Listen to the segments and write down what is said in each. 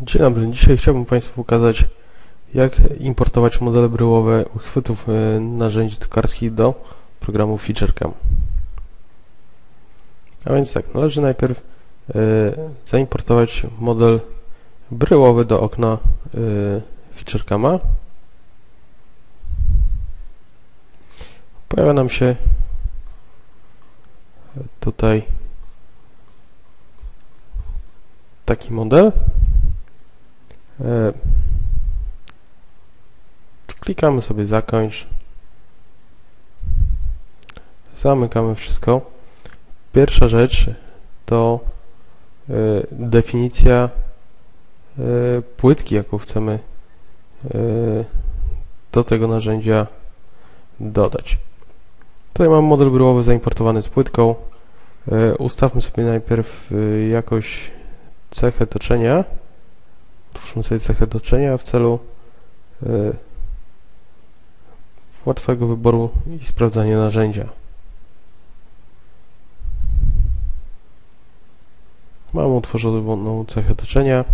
Dzień dobry, dzisiaj chciałbym Państwu pokazać jak importować modele bryłowe uchwytów e, narzędzi tokarskich do programu FeatureCam. A więc tak, należy najpierw e, zaimportować model bryłowy do okna e, FeatureCama. Pojawia nam się tutaj taki model. Klikamy sobie zakończ. Zamykamy wszystko. Pierwsza rzecz to y, definicja y, płytki, jaką chcemy do tego narzędzia dodać. Tutaj mam model bryłowy zaimportowany z płytką. Ustawmy sobie najpierw jakoś cechę toczenia. Otwórzmy sobie cechę toczenia w celu łatwego wyboru i sprawdzania narzędzia. Mam utworzoną cechę toczenia.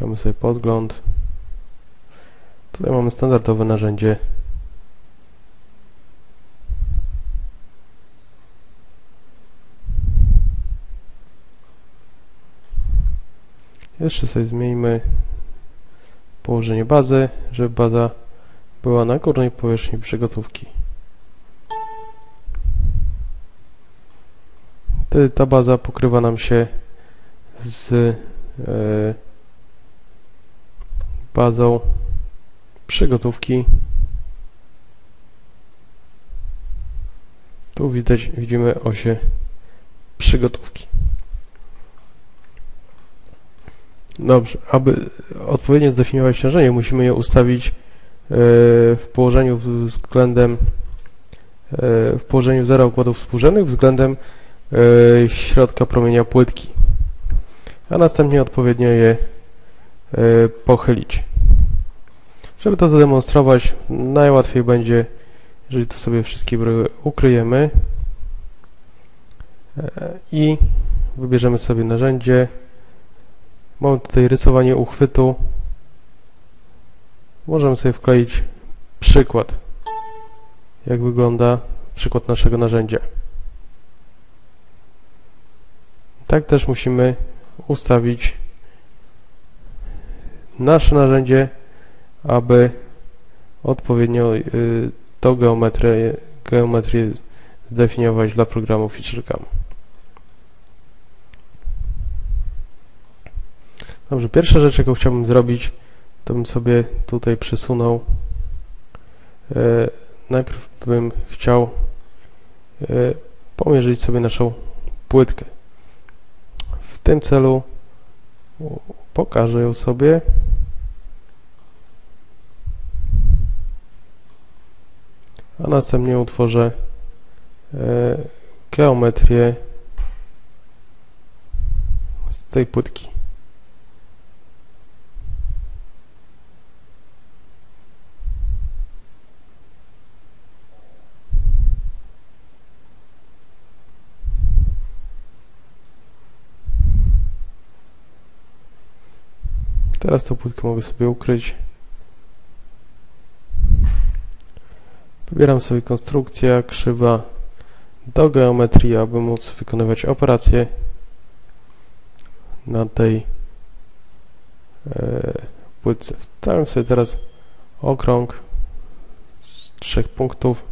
Mamy sobie podgląd. Tutaj mamy standardowe narzędzie. Jeszcze sobie zmieńmy położenie bazy, żeby baza była na górnej powierzchni przygotówki. Wtedy ta baza pokrywa nam się z e, bazą przygotówki. Tu widać, widzimy osie przygotówki. Dobrze, aby odpowiednio zdefiniować ciążenie, musimy je ustawić w położeniu względem e, w położeniu zera układów współrzędnych względem e, środka promienia płytki, a następnie odpowiednio je e, pochylić. Żeby to zademonstrować, najłatwiej będzie, jeżeli to sobie wszystkie ukryjemy i wybierzemy sobie narzędzie. Mamy tutaj rysowanie uchwytu możemy sobie wkleić przykład, jak wygląda przykład naszego narzędzia. Tak też musimy ustawić nasze narzędzie, aby odpowiednio y, tą geometrię, geometrię zdefiniować dla programu FeatureCam. Dobrze, pierwsza rzecz, jaką chciałbym zrobić, to bym sobie tutaj przesunął. E, najpierw bym chciał e, pomierzyć sobie naszą płytkę. W tym celu pokażę ją sobie. A następnie utworzę e, geometrię z tej płytki. Teraz tą płytkę mogę sobie ukryć. Wybieram sobie konstrukcja, krzywa do geometrii, aby móc wykonywać operacje na tej e, płytce. Wstawiam sobie teraz okrąg z trzech punktów.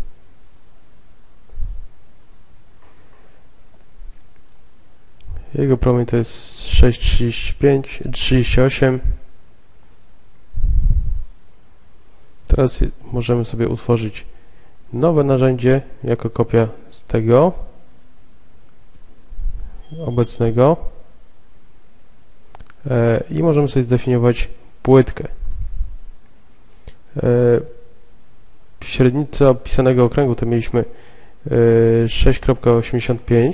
Jego promień to jest 6,35, 38 Teraz możemy sobie utworzyć nowe narzędzie jako kopia z tego obecnego. E, i możemy sobie zdefiniować płytkę. E, średnica opisanego okręgu to mieliśmy 6.85 e,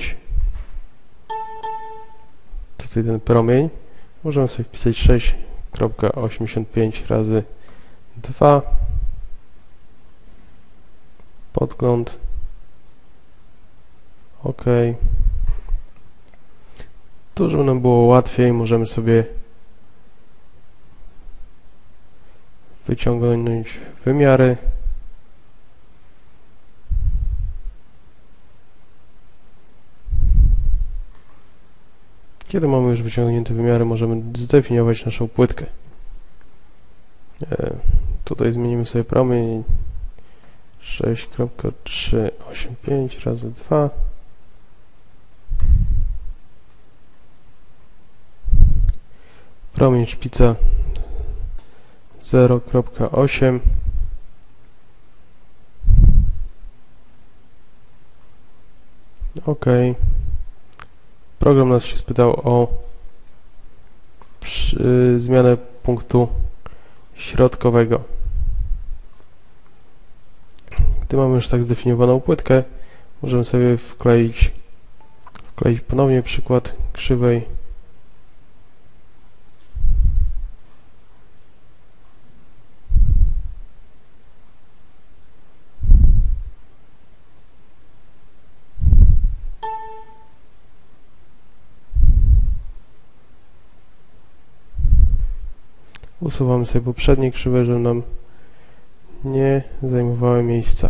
tutaj ten promień. Możemy sobie wpisać 6.85 razy 2 podgląd, OK. Tu, żeby nam było łatwiej, możemy sobie wyciągnąć wymiary. Kiedy mamy już wyciągnięte wymiary, możemy zdefiniować naszą płytkę. E, tutaj zmienimy sobie promień 6.385 razy 2 promień szpica 0.8 OK program nas się spytał o przy, zmianę punktu środkowego gdy mamy już tak zdefiniowaną płytkę. Możemy sobie wkleić wkleić ponownie przykład krzywej. Usuwamy sobie poprzednie krzywe, żeby nam nie zajmowały miejsca.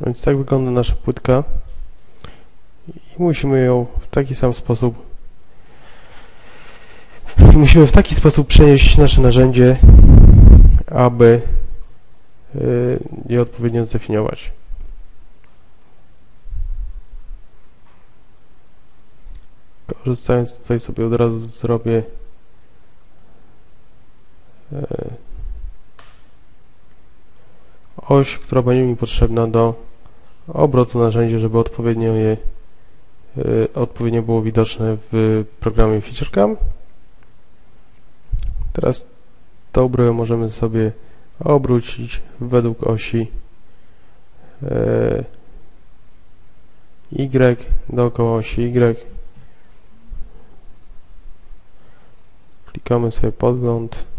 Więc tak wygląda nasza płytka i musimy ją w taki sam sposób musimy w taki sposób przenieść nasze narzędzie, aby y, je odpowiednio zdefiniować. Korzystając tutaj sobie od razu zrobię oś, która będzie mi potrzebna do obrotu narzędzia, żeby odpowiednio je e, odpowiednio było widoczne w programie FeatureCam. Teraz tą bryłę możemy sobie obrócić według osi e, Y dookoła osi Y Klikamy sobie podgląd.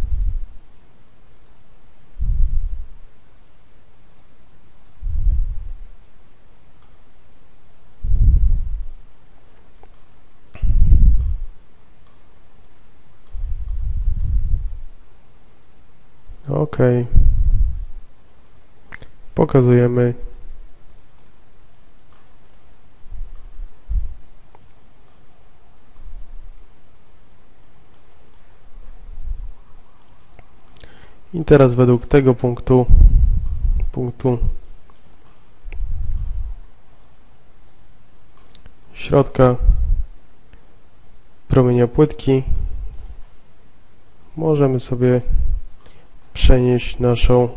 OK. Pokazujemy. I teraz według tego punktu, punktu środka promienia płytki możemy sobie przenieść naszą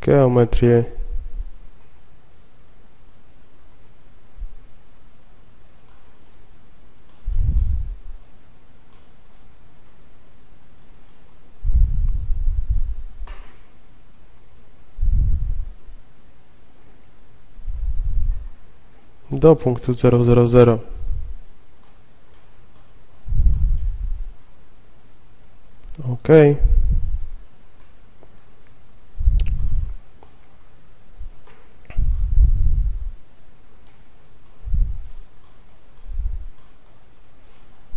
geometrię do punktu 000. OK.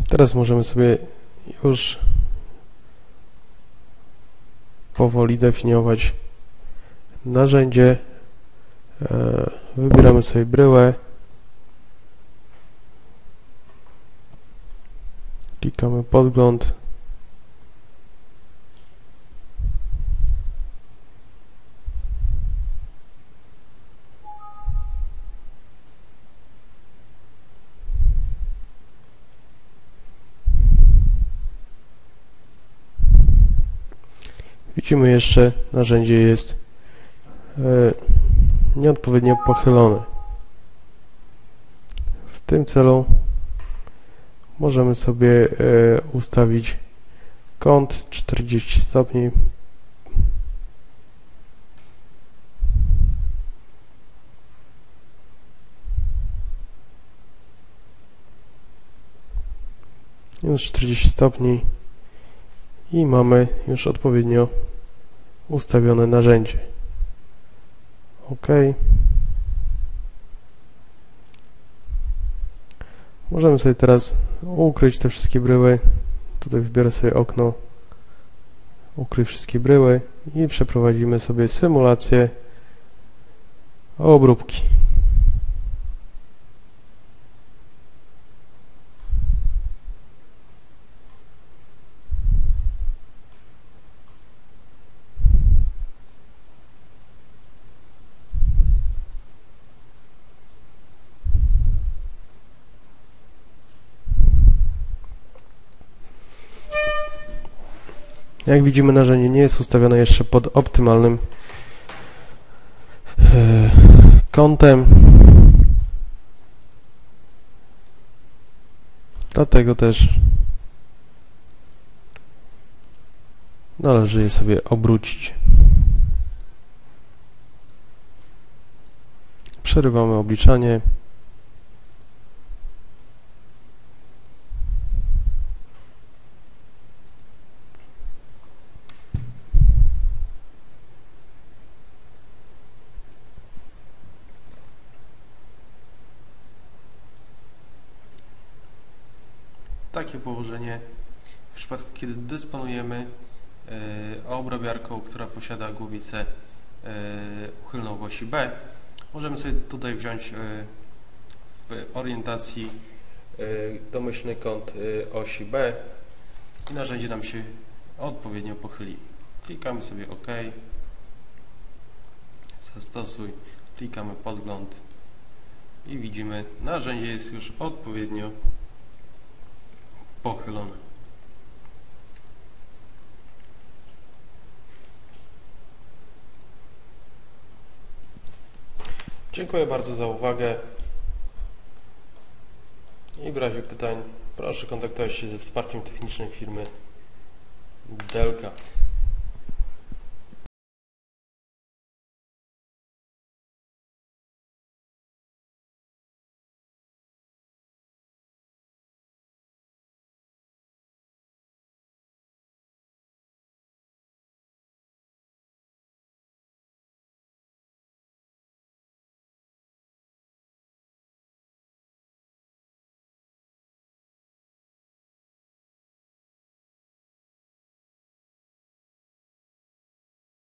Teraz możemy sobie już powoli definiować narzędzie. E, wybieramy sobie bryłę. Klikamy podgląd. Widzimy jeszcze, narzędzie jest e, nieodpowiednio pochylone. W tym celu możemy sobie e, ustawić kąt 40 stopni minus 40 stopni i mamy już odpowiednio ustawione narzędzie OK Możemy sobie teraz ukryć te wszystkie bryły. Tutaj wybiorę sobie okno, ukryj wszystkie bryły i przeprowadzimy sobie symulację obróbki. Jak widzimy narzędzie nie jest ustawione jeszcze pod optymalnym e, kątem. Dlatego też należy je sobie obrócić. Przerywamy obliczanie. Takie położenie w przypadku, kiedy dysponujemy e, obrabiarką, która posiada głowicę e, uchylną w osi B, możemy sobie tutaj wziąć e, w orientacji domyślny kąt osi B i narzędzie nam się odpowiednio pochyli. Klikamy sobie OK, zastosuj, klikamy podgląd i widzimy narzędzie jest już odpowiednio pochylone. Dziękuję bardzo za uwagę i w razie pytań proszę kontaktować się ze wsparciem technicznym firmy Delka.